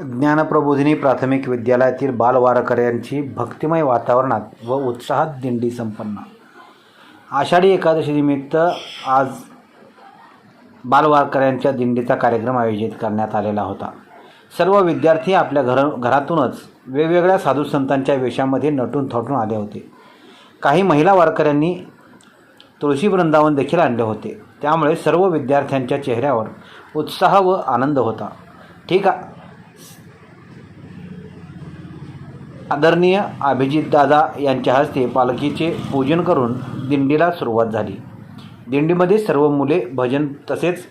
ज्ञानप्रबोधिनी प्राथमिक विद्यालयातील बालवारकऱ्यांची भक्तिमय वातावरणात व उत्साहात दिंडी संपन्न. आषाढी एकादशीनिमित्त आज बालवारकऱ्यांच्या दिंडीचा कार्यक्रम आयोजित करण्यात आलेला होता. सर्व विद्यार्थी आपल्या घर घरातूनच वेगवेगळ्या साधू संतांच्या वेशामध्ये नटून थटून आले होते. काही महिला वारकऱ्यांनी तुळशी वृंदावन देखील आणले होते. त्यामुळे सर्व विद्यार्थ्यांच्या चेहऱ्यावर उत्साह व आनंद होता. ठीक आहे आदरणीय अभिजितदादा यांच्या हस्ते पालखीचे पूजन करून दिंडीला सुरुवात झाली. दिंडीमध्ये सर्व मुले भजन तसेच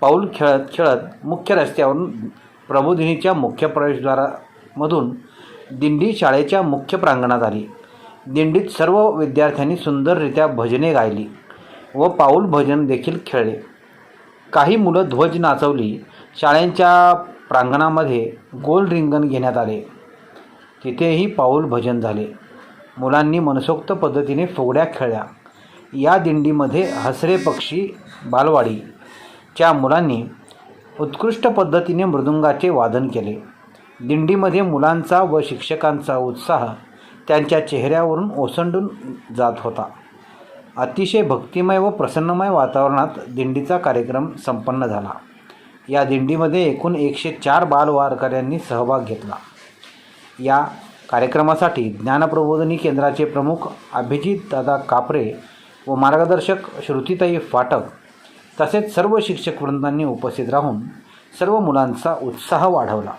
पाऊल खेळत खेळत मुख्य रस्त्यावरून प्रबोधिनीच्या मुख्य प्रवेशद्वारामधून दिंडी शाळेच्या मुख्य प्रांगणात आली. दिंडीत सर्व विद्यार्थ्यांनी सुंदररित्या भजने गायली व पाऊल भजन देखील खेळले. काही मुलं ध्वज नाचवली. शाळेच्या प्रांगणामध्ये गोल रिंगण घेण्यात आले. तिथेही पाऊल भजन झाले. मुलांनी मनसोक्त पद्धतीने फुगड्या खेळल्या. या दिंडीमध्ये हसरे पक्षी बालवाडीच्या मुलांनी उत्कृष्ट पद्धतीने मृदुंगाचे वादन केले. दिंडीमध्ये मुलांचा व शिक्षकांचा उत्साह त्यांच्या चेहऱ्यावरून ओसंडून जात होता. अतिशय भक्तिमय व प्रसन्नमय वातावरणात दिंडीचा कार्यक्रम संपन्न झाला. या दिंडीमध्ये एकूण एकशे चार बालवारकऱ्यांनी सहभाग घेतला. या कार्यक्रमासाठी ज्ञानप्रबोधनी केंद्राचे प्रमुख अभिजित दादा कापरे व मार्गदर्शक श्रुतीताई फाटक तसेच सर्व शिक्षक वृंदांनी उपस्थित राहून सर्व मुलांचा उत्साह वाढवला.